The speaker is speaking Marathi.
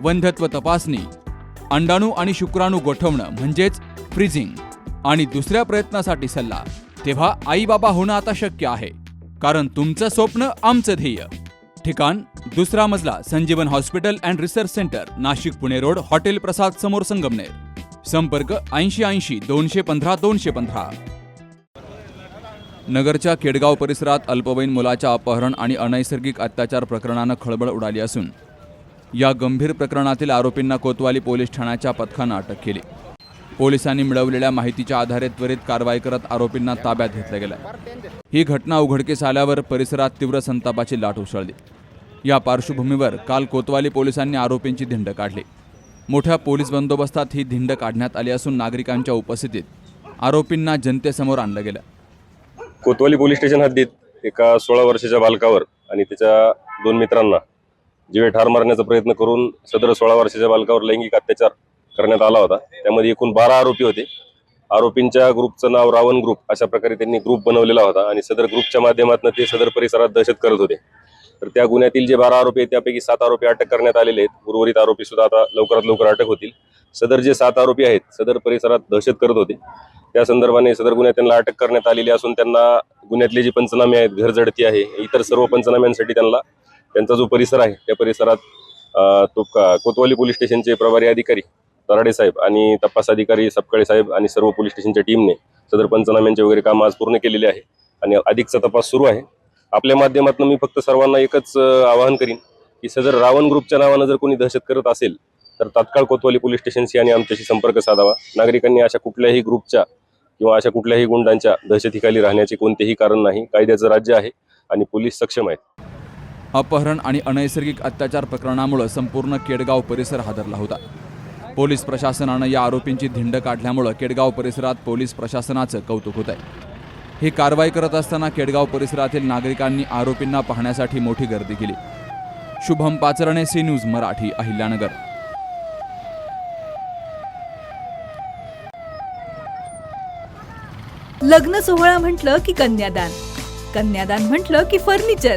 वंध्यत्व तपासणी अंडाणू आणि शुक्राणू गोठवणं म्हणजेच फ्रीजिंग आणि दुसऱ्या प्रयत्नासाठी सल्ला. तेव्हा आई बाबा होणं आता शक्य आहे कारण तुमचं स्वप्न आमचं ध्येय. ठिकाण दुसरा मजला Sanjivan hospital and research centre Nashik Pune road hotel Prasad समोर संगमनेर. संपर्क ऐंशी ऐंशी दोनशे पंधरा दोनशे पंधरा. नगरच्या केडगाव परिसरात अल्पवयीन मुलाच्या अपहरण आणि अनैसर्गिक अत्याचार प्रकरणानं खळबळ उडाली असून या गंभीर प्रकरणातील आरोपींना कोतवाली पोलीस ठाण्याच्या पथकानं अटक केली. पोलिसांनी मिळवलेल्या माहितीच्या आधारे त्वरित कारवाई करत आरोपींना ताब्यात घेतलं गेलं. ही घटना उघडकीस आल्यावर परिसरात तीव्र संतापाची लाट उसळली. या पार्श्वभूमीवर काल कोतवाली पोलिसांनी आरोपींची धिंड काढली. मोठ्या पोलीस बंदोबस्तात ही धिंड काढण्यात आली असून नागरिकांच्या उपस्थितीत आरोपींना जनतेसमोर आणलं गेलं. कोतवाली पोलीस स्टेशन हद्दीत एका सोळा वर्षाच्या बालकावर आणि त्याच्या दोन मित्रांना जीवे ठार मारण्याचा प्रयत्न करून सदर सोळा वर्षाच्या बालकावर लैंगिक अत्याचार करण्यात आला होता. त्यामध्ये एकूण बारा आरोपी होते. आरोपींच्या ग्रुपचं नाव रावण ग्रुप अशा प्रकारे त्यांनी ग्रुप बनवलेला होता आणि सदर ग्रुपच्या माध्यमातून ते सदर परिसरात दहशत करत होते. तर त्या गुन्ह्यातील जे बारा आरोपी आहेत त्यापैकी सात आरोपी अटक करण्यात आलेले आहेत. उर्वरित आरोपी सुद्धा आता लवकरात लवकर अटक होतील. सदर जे सात आरोपी आहेत सदर परिसरात दहशत करत होते. त्या संदर्भाने सदर गुन्ह्यात त्यांना अटक करण्यात आलेली असून त्यांना गुन्ह्यातले जे पंचनामे आहेत घर झडती आहे इतर सर्व पंचनाम्यांसाठी त्यांना त्यांचा जो परिसर आहे त्या परिसरात तो का- कोतवाली पोलीस स्टेशनचे प्रभारी अधिकारी तराडे साहेब आणि तपास अधिकारी सपकाळे साहेब आणि सर्व पोलीस स्टेशनच्या टीमने सदर पंचनाम्यांचे वगैरे काम आज पूर्ण केलेले आहे आणि अधिकचा तपास सुरू आहे. आपल्या माध्यमातून मी फक्त सर्वांना एकच आवाहन करीन की सदर रावण ग्रुपच्या नावानं जर कोणी दहशत करत असेल तर तात्काळ कोतवाली पोलीस स्टेशनशी आणि आमच्याशी संपर्क साधावा. नागरिकांनी अशा कुठल्याही ग्रुपच्या किंवा अशा कुठल्याही गुंडांच्या दहशतीखाली राहण्याचे कोणतेही कारण नाही. कायद्याचं राज्य आहे आणि पोलीस सक्षम आहेत. अपहरण आणि अनैसर्गिक अत्याचार प्रकरणामुळं संपूर्ण केडगाव परिसर हादरला होता. पोलीस प्रशासनानं या आरोपींची धिंड काढल्यामुळं केडगाव परिसरात पोलीस प्रशासनाचं कौतुक होत आहे ही कारवाई करत असताना केडगाव परिसरातील नागरिकांनी आरोपींना पाहण्यासाठी मोठी गर्दी केली. Shubham Pacharne C news Marathi Ahilyanagar. लग्न सोहळा म्हटलं की कन्यादान. कन्यादान म्हटलं की फर्निचर.